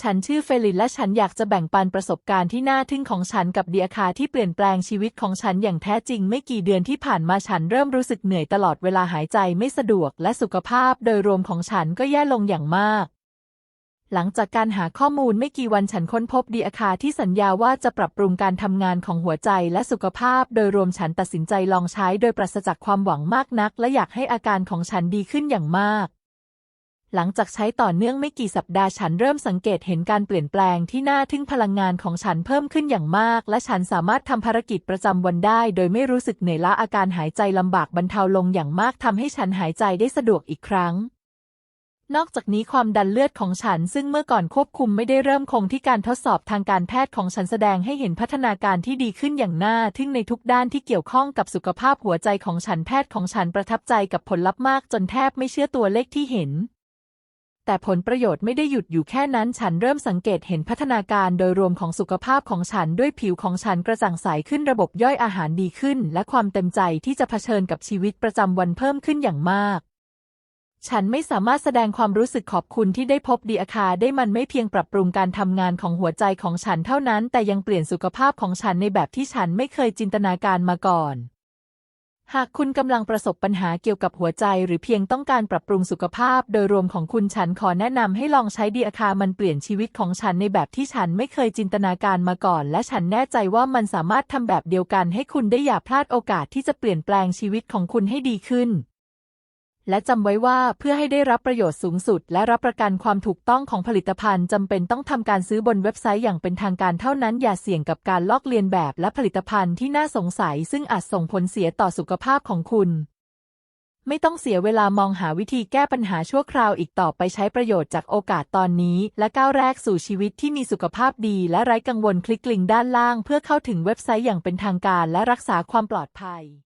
ฉันชื่อเฟลินและฉันอยากจะแบ่งปันประสบการณ์ที่น่าทึ่งของฉันกับเดียคาที่เปลี่ยนแปลงชีวิตของฉันอย่างแท้จริงไม่กี่เดือนที่ผ่านมาฉันเริ่มรู้สึกเหนื่อยตลอดเวลาหายใจไม่สะดวกและสุขภาพโดยรวมของฉันก็แย่ลงอย่างมาก หลังจากการหาข้อมูลไม่กี่วันฉันค้นพบเดีอาคาที่สัญญาว่าจะปรับปรุงการทำงานของหัวใจและสุขภาพ โดยรวมฉันตัดสินใจลองใช้โดยปราศจากความหวังมากนัก และอยากให้อาการของฉันดีขึ้นอย่างมาก หลังจากใช้ต่อเนื่องไม่กี่สัปดาห์ฉันเริ่มสังเกตเห็นการเปลี่ยนแปลงที่น่าทึ่งพลังงานของฉันเพิ่มขึ้นอย่างมาก และฉันสามารถทำภารกิจประจำวันได้ โดยไม่รู้สึกเหนื่อยล้าอาการหายใจลำบากบรรเทาลงอย่างมากทำให้ฉันหายใจได้สะดวกอีกครั้งนอกจากนี้ความดันเลือดของฉันซึ่งเมื่อก่อนควบคุมไม่ได้เริ่มคงที่การทดสอบทางการแพทย์ของฉันแสดงให้เห็นพัฒนาการที่ดีขึ้นอย่างน่าทึ่งในทุกด้านที่เกี่ยวข้องกับสุขภาพหัวใจของฉันแพทย์ของฉันประทับใจกับผลลัพธ์มากจนแทบไม่เชื่อตัวเลขที่เห็น แต่ผลประโยชน์ไม่ได้หยุดอยู่แค่นั้นฉันเริ่มสังเกตเห็นพัฒนาการโดยรวมของสุขภาพของฉันด้วยผิวของฉันกระจ่างใสขึ้นระบบย่อยอาหารดีขึ้น และความเต็มใจที่จะเผชิญกับชีวิตประจำวันเพิ่มขึ้นอย่างมาก ฉันไม่สามารถแสดงความรู้สึกขอบคุณที่ได้พบดีอาคาได้มันไม่เพียงปรับปรุงการทำงานของหัวใจของฉันเท่านั้น แต่ยังเปลี่ยนสุขภาพของฉันในแบบที่ฉันไม่เคยจินตนาการมาก่อน หากคุณกำลังประสบปัญหาเกี่ยวกับหัวใจหรือเพียงต้องการปรับปรุงสุขภาพ โดยรวมของคุณฉันขอแนะนำให้ลองใช้ดีอาคามันเปลี่ยนชีวิตของฉันในแบบที่ฉันไม่เคยจินตนาการมาก่อน และฉันแน่ใจว่ามันสามารถทำแบบเดียวกันให้คุณได้อย่าพลาดโอกาสที่จะเปลี่ยนแปลงชีวิตของคุณให้ดีขึ้น และจำไว้ว่าเพื่อให้ได้รับประโยชน์สูงสุด และรับประกันความถูกต้องของผลิตภัณฑ์จำเป็นต้องทำการซื้อบนเว็บไซต์อย่างเป็นทางการเท่านั้น อย่าเสี่ยงกับการลอกเลียนแบบและผลิตภัณฑ์ที่น่าสงสัย ซึ่งอาจส่งผลเสียต่อสุขภาพของคุณ ไม่ต้องเสียเวลามองหาวิธีแก้ปัญหาชั่วคราวอีกต่อไปใช้ประโยชน์จากโอกาสตอนนี้ และก้าวแรกสู่ชีวิตที่มีสุขภาพดีและไร้กังวลคลิกลิงก์ด้านล่าง เพื่อเข้าถึงเว็บไซต์อย่างเป็นทางการ และรักษาความปลอดภัย